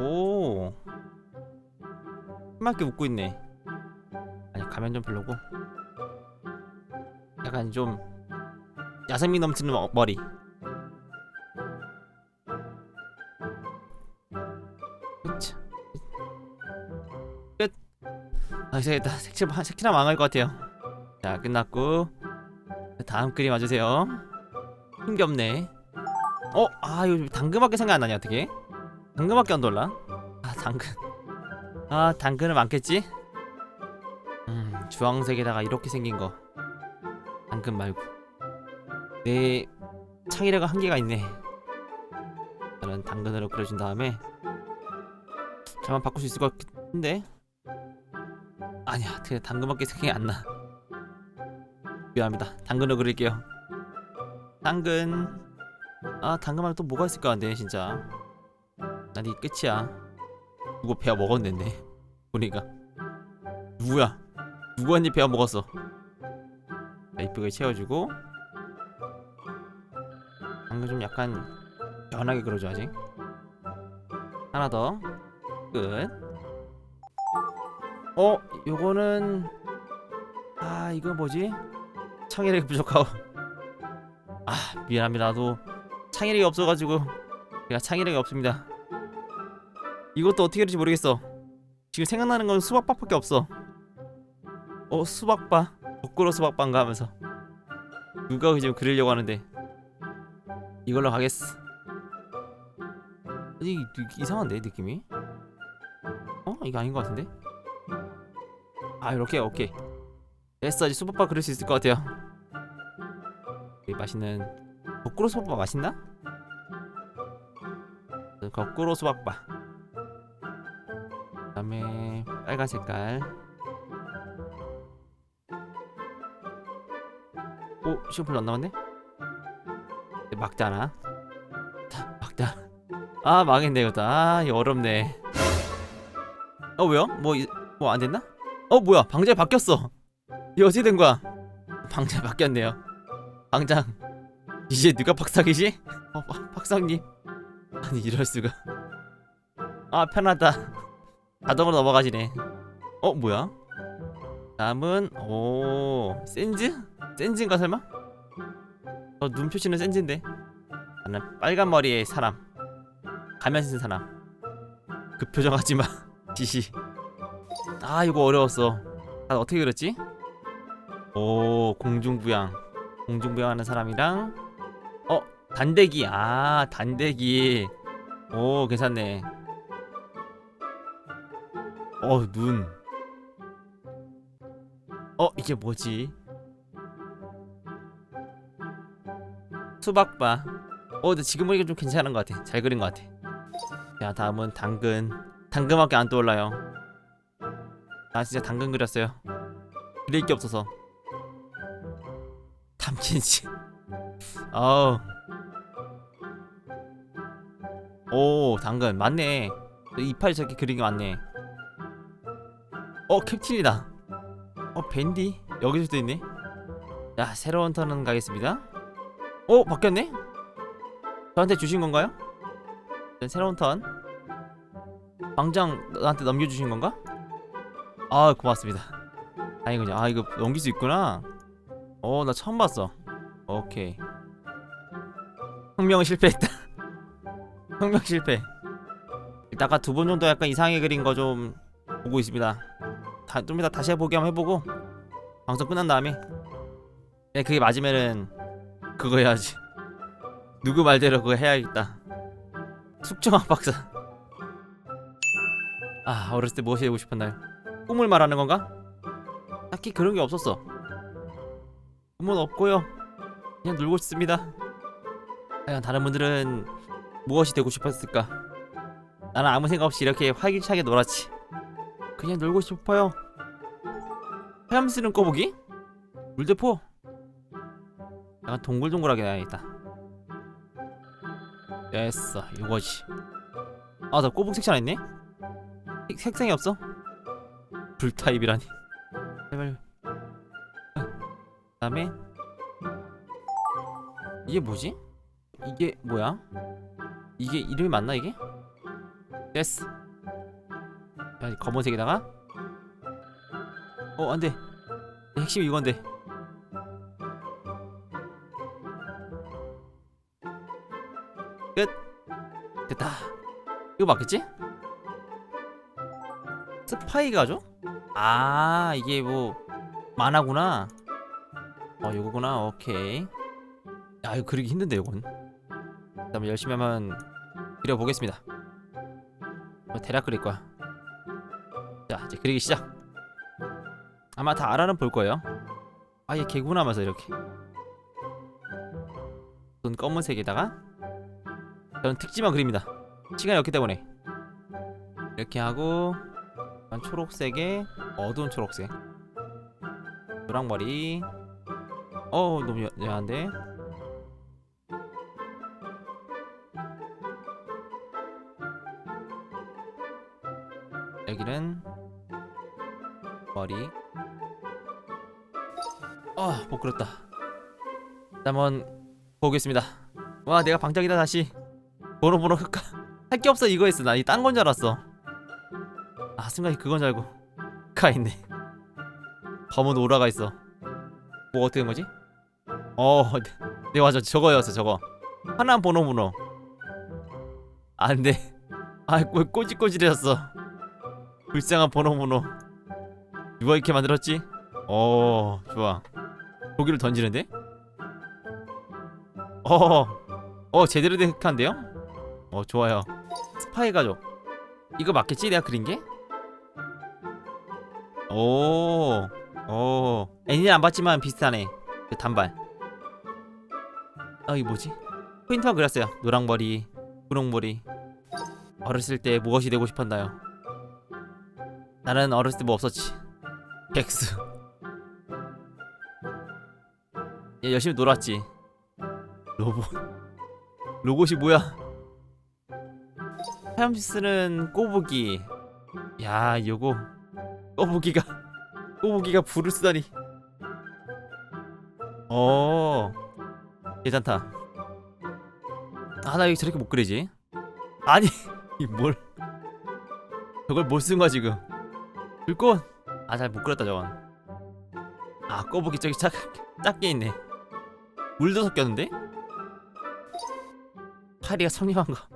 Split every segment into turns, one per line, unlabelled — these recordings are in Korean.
오. 힘맞게 웃고 있네. 아니 가면 좀 별로고. 약간 좀 야생미 넘치는 머- 머리. 끝. 아 이제 다 색칠 색칠하 망할 것 같아요. 자 끝났고 다음 그림 와주세요. 힘기 없네. 어? 아 이거 당근밖에 생각 안 나냐 어떻게? 당근밖에 안 돌라? 아 당근. 아 당근은 많겠지? 음 주황색에다가 이렇게 생긴 거. 당근 말고. 내 창의력은 한계가 있네. 저는 당근으로 그려준 다음에 저만 바꿀 수 있을 것 같은데? 아니야 그냥 당근밖에 생각이 안나. 미안합니다. 당근으로 그릴게요. 당근. 아 당근 말고 또 뭐가 있을까 근데 진짜 난 이게 끝이야. 누구 배워 먹었는데 보니까 누구야? 누구 한입 배워 먹었어? 자, 이쁘게 채워주고 당근 좀 약간 연하게 그려줘야지 하나 더끝. 어 요거는 아 이거 뭐지? 창의력이 부족하고 아 미안합니다. 나도 창의력이 없어가지고 제가 창의력이 없습니다 이것도 어떻게 될지 모르겠어. 지금 생각나는 건 수박밥밖에 없어. 어 수박바? 거꾸로 수박바인가 하면서. 누가 지금 그리려고 하는데. 이걸로 가겠어. 이, 이 이상한데 느낌이? 어? 이거 아닌 것 같은데? 아 이렇게? 오케이. 됐어. 이제 수박바 그릴 수 있을 것 같아요. 이 맛있는 거꾸로 수박바 맛있나? 거꾸로 수박바 그 다음에 빨간 색깔. 오 시간 별로 안 남았네? 네, 막잖아 자, 막자 아 망했네 이것도 아 이거 어렵네. 어 왜요? 뭐뭐 안 됐나? 어 뭐야? 방장이 바뀌었어. 이거 어떻게 된 거야? 방장이 바뀌었네요. 방장. 이제 누가 박사기지? 어 박- 박사님. 아니 이럴 수가. 아 편하다 자동으로 넘어가지네. 어 뭐야? 다음은 오 센즈? 센즈인가 설마? 어 눈표시는 센즈인데. 나는 빨간 머리의 사람. 가면 쓴 사람. 그 표정 하지마. 지시. 아 이거 어려웠어. 아 어떻게 그렸지? 오 공중부양. 공중부양하는 사람이랑 어 단대기. 아 단대기. 오 괜찮네 어, 눈. 어, 이게 뭐지? 수박바. 어, 근데 지금 보니까 좀 괜찮은 것 같아. 잘 그린 것 같아. 자, 다음은 당근. 당근밖에 안 떠올라요. 나 진짜 당근 그렸어요. 그릴 게 없어서. 탐진씨. 어우. 오, 당근. 맞네. 이파리 저렇게 그린 게 맞네. 어 캡틴이다. 어 밴디? 여기서도 있네? 자 새로운 턴은 가겠습니다. 어 바뀌었네? 저한테 주신 건가요? 네, 새로운 턴. 방장 나한테 넘겨주신 건가? 아 고맙습니다. 다행이군요. 아 이거 넘길 수 있구나. 어 나 처음 봤어. 오케이. 혁명 실패했다. 혁명 실패. 이따가 두번 정도 약간 이상하게 그린 거 좀 보고 있습니다 다, 좀 이따 다시 해보기 한번 해보고 방송 끝난 다음에 네, 그게 맞으면은 그거 해야지. 누구 말대로 그거 해야겠다. 숙정학 박사. 아 어렸을 때 무엇이 되고 싶었나요? 꿈을 말하는 건가? 딱히 그런 게 없었어. 꿈은 없고요. 그냥 놀고 싶습니다. 과연 다른 분들은 무엇이 되고 싶었을까? 나는 아무 생각 없이 이렇게 활기차게 놀았지. 그냥 놀고 싶어요. 헤엄 쓰는 꼬부기? 물대포? 약간 동글동글하게 해야겠다. 됐어, 이거지. 아, 나 꼬북 섹션 했네? 색, 색상이 없어? 불 타입이라니. 제발. 다음에 이게 뭐지? 이게 뭐야? 이게 이름이 맞나 이게? 됐어 검은색에다가 어 안돼. 핵심이 이건데. 끝. 됐다. 이거 맞겠지? 스파이 가죠? 아 이게 뭐 만화구나. 어 요거구나. 오케이. 야 이거 그리기 힘든데 요건. 그다음에 열심히 한번 그려보겠습니다. 뭐 대략 그릴 거야. 자 이제 그리기 시작 아마 다 알아는 볼 거예요. 아얘 개구나면서 이렇게. 눈 검은색에다가? 저는 특지만 그립니다. 시간이 없기 때문에. 이렇게 하고 초록색에 어두운 초록색. 노랑 머리. 어 너무 야- 야한데? 여기는 머리 아못 그렸다. 한번 보겠습니다. 와 내가 방장이다 다시. 번호 번호 할까? 할 게 없어 이거 했어. 나 이 딴 건 줄 알았어. 아 순간 그건 줄 알고. 가 있네. 검은 오라가 있어. 뭐 어떻게 된 거지? 어 네, 네 맞아 저거였어 저거. 하나 번호 번호 안돼 아 꼬- 꼬질꼬질해졌어? 불쌍한 번호 번호 누가 이렇게 만들었지? 어 좋아 고기를 던지는데? 어, 어 제대로 된 흑한데요? 어 좋아요 스파이 가족 이거 맞겠지 내가 그린 게? 오, 오 애니는 안 봤지만 비슷하네 그 단발 아 이게 뭐지? 포인트만 그렸어요 노랑 머리 분홍 머리 어렸을 때 무엇이 되고 싶었나요? 나는 어렸을 때 뭐 없었지 백수 얘 열심히 놀았지. 로봇. 로봇이 뭐야? 사염시스는 꼬부기. 야 요거. 꼬부기가 꼬부기가 불을 쓰다니. 어. 괜찮다. 아 나 이거 저렇게 못 그리지? 아니 이 뭘. 저걸 못쓴 거야 지금? 불꽃. 아 잘 못 그렸다 저건. 아 꼬부기 저기 작, 작게 있네 물도 섞였는데? 파리가 성립한가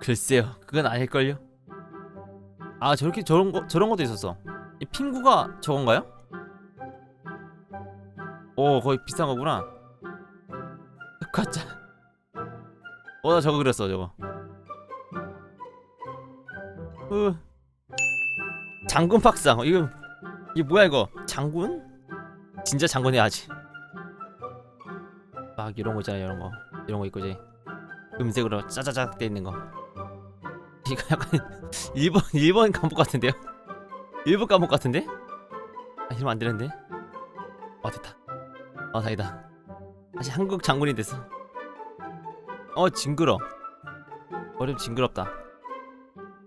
글쎄요 그건 아닐걸요. 아 저렇게 저런 거 저런 것도 있었어. 이 핑구가 저건가요? 오 거의 비싼 거구나. 가짜. 어나 저거 그렸어 저거. 으. 장군 어, 이거 이게 뭐야 이거? 장군? 진짜 장군 해야지 막 이런 거 있잖아 이런 거. 이런 거 있고 이제 금색으로 짜자작 돼 있는 거. 이거 약간 일본 일본 감옥 같은데요? 일본 감옥 같은데? 아 이러면 안 되는데? 어 됐다. 어 다행이다. 다시 한국 장군이 됐어. 어 징그러. 어렵 징그럽다.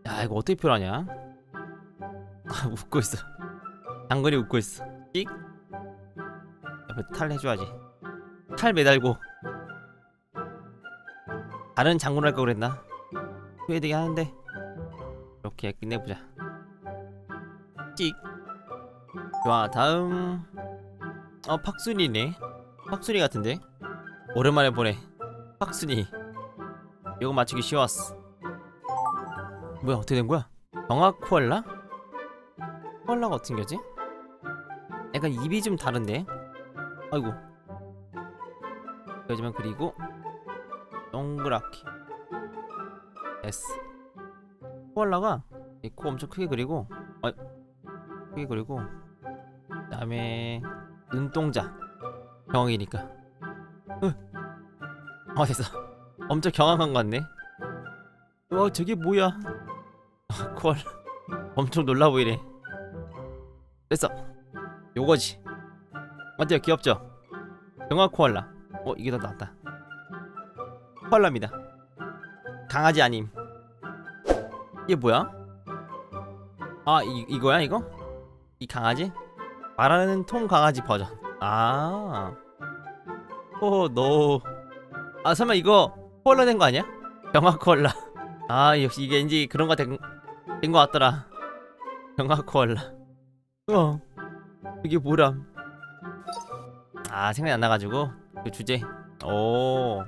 야 이거 어떻게 표현하냐? 아 웃고 있어. 장군이 웃고 있어. 삑. 옆에 탈 해줘야지 탈 매달고. 다른 장군을 할걸 그랬나? 후회되게 하는데. 이렇게 끝내보자. 찍. 좋아 다음. 어 팍순이네. 팍순이 같은데? 오랜만에 보네. 팍순이. 이거 맞추기 쉬웠어. 뭐야 어떻게 된 거야? 정확 코알라? 코알라가 어떻게 생겼지? 약간 입이 좀 다른데? 아이고 여기만 그리고 동그랗게 S. 코알라가 이코 엄청 크게 그리고 아 크게 그리고 그 다음에 눈동자 경이니까. 어 됐어. 엄청 경악한 것 같네. 와 저게 뭐야? 아, 코알라 엄청 놀라 보이네. 됐어. 요거지. 어때요? 귀엽죠? 경화 코알라 어 이게 더 낫다. 코알라입니다. 강아지 아님. 이게 뭐야? 아 이, 이거야 이거? 이 강아지? 말하는 통 강아지 버전. 아. 오너아 설마 이거 코알라 된 거 아니야? 경화 코알라. 아 역시 이게 왠지 그런 거된것 같더라. 경화 코알라. 어. 이게 뭐람? 아 생각이 안 나가지고 그 주제? 오.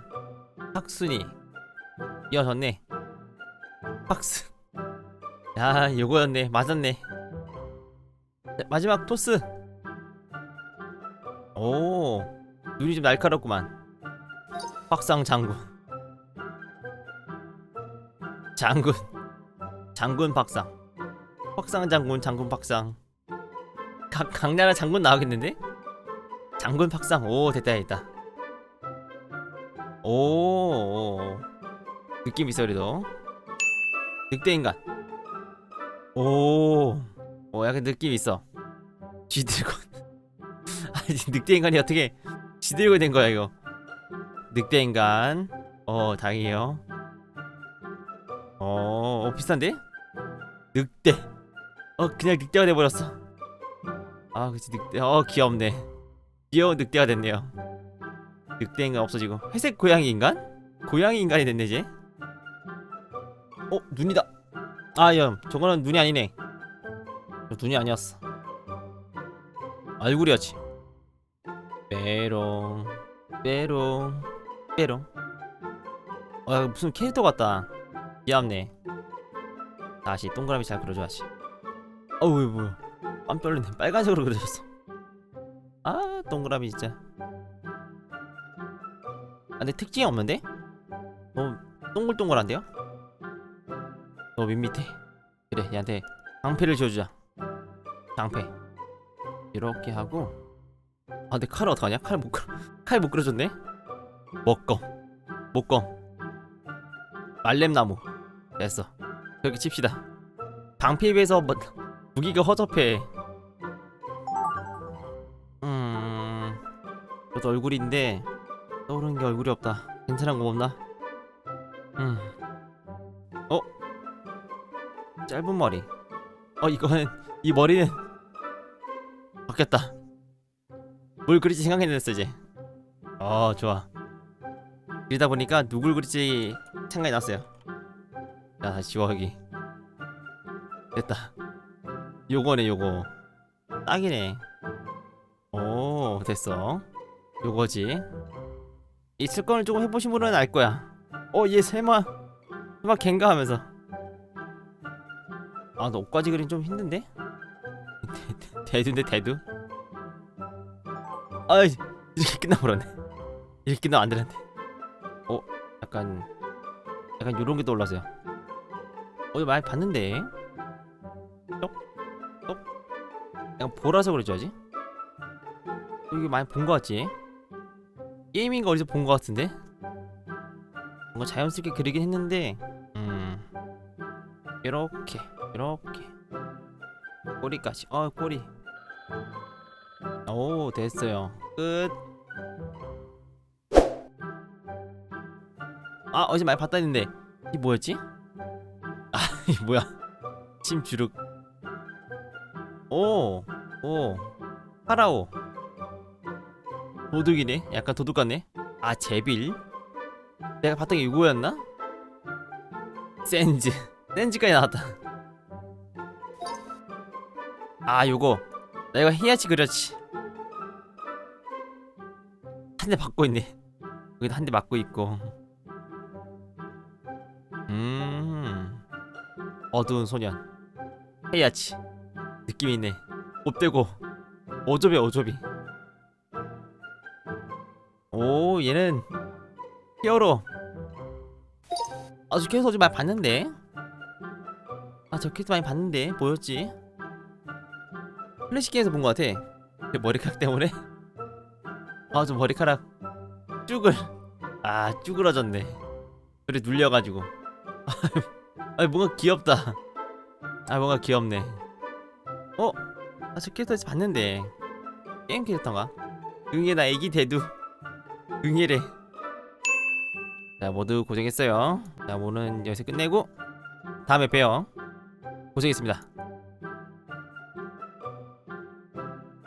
학순이. 이어졌네. 박스 야 요거였네. 맞았네. 자, 마지막 토스. 오. 눈이 좀 날카롭구만. 확상 장군. 장군. 장군 박상. 확상 장군 장군 박상. 각 강나라 장군 나오겠는데? 장군 박상. 오 됐다 됐다 오, 오 느낌 있어 그래도. 늑대 인간. 오, 오 약간 느낌 있어. 쥐들고 아니 늑대 인간이 어떻게 쥐들고 된 거야 이거? 늑대 인간. 어 다행이에요. 어, 어 비싼데? 늑대. 어 그냥 늑대가 돼버렸어. 아 그치 늑대. 어 귀엽네. 귀여운 늑대가 됐네요 늑대 인간 없어지고. 회색 고양이 인간? 고양이 인간이 됐네 이제. 어 눈이다. 아야 저거는 눈이 아니네. 저 눈이 아니었어. 얼굴이었지. 메롱 메롱 메롱. 아 무슨 캐릭터 같다. 귀엽네. 다시 동그라미 잘 그려줘야지. 어우 뭐야. 깜떨리네. 빨간색으로 그려졌어. 아 동그라미 진짜. 아, 근데 특징이 없는데? 너무 동글동글한데요? 너무 밋밋해. 그래 얘한테 방패를 지어주자. 방패. 이렇게 하고. 아 근데 칼을 어떡하냐? 칼못 그려 칼못 그려줬네? 먹검. 목검. 말렘나무. 됐어. 그렇게 칩시다. 방패에 비해서 뭐, 무기가 허접해. 음. 그래도 얼굴인데 떠오르는 게 얼굴이 없다. 괜찮은 거 없나? 음. 어? 짧은 머리. 어 이거는 이 머리는 바뀌었다. 뭘 그릴지 생각해냈어 이제. 어 좋아. 그리다 보니까 누굴 그릴지 생각이 났어요. 자 다시 지워 여기. 됐다. 요거네 요거. 딱이네. 오 됐어. 요거지 이 슬건을 조금 해보신 분은 알 거야. 어 얘 설마. 설마 갱가 하면서. 아 너 옷까지 그림 좀 힘든데? 대두인데 대두? 아이 이렇게 끝나버렸네. 이렇게 끝나면 안 되는데. 어 약간 약간 요런 게 떠올라서요. 어 이거 많이 봤는데. 똑? 똑? 약간 보라색으로 해줘야지. 이게 많이 본 거 같지? 게임인가 어디서 본거 같은데? 뭔가 자연스럽게 그리긴 했는데 음. 이렇게 이렇게. 꼬리까지. 어 꼬리. 오 됐어요. 끝. 아 어제 많이 봤다 했는데 이 뭐였지? 아 이 뭐야? 침주룩. 오 오. 파라오 도둑이네? 약간 도둑 같네? 아 제빌? 내가 봤던 게 이거였나? 센즈. 센즈까지 나왔다. 아 요거. 나 이거 해야지 그렇지. 한대 맞고 있네. 여기도 한 대 맞고 있고. 음. 어두운 소년. 해야지 느낌 있네. 못되고. 오조비 오조비 오 얘는 히어로. 아저 캐릭터 어제 많이 봤는데? 아저 캐릭터 많이 봤는데 뭐였지? 플래시 게임에서 본 것 같아. 제 머리카락 때문에? 아저 머리카락 쭈글 아 쭈그러졌네. 그래 눌려가지고. 아 뭔가 귀엽다. 아 뭔가 귀엽네. 어? 아저 캐릭터에서 봤는데. 게임 캐릭터인가? 응애 나 애기 대두 응애래 자 모두 고생했어요. 자 오늘 여기서 끝내고 다음에 봬요. 고생했습니다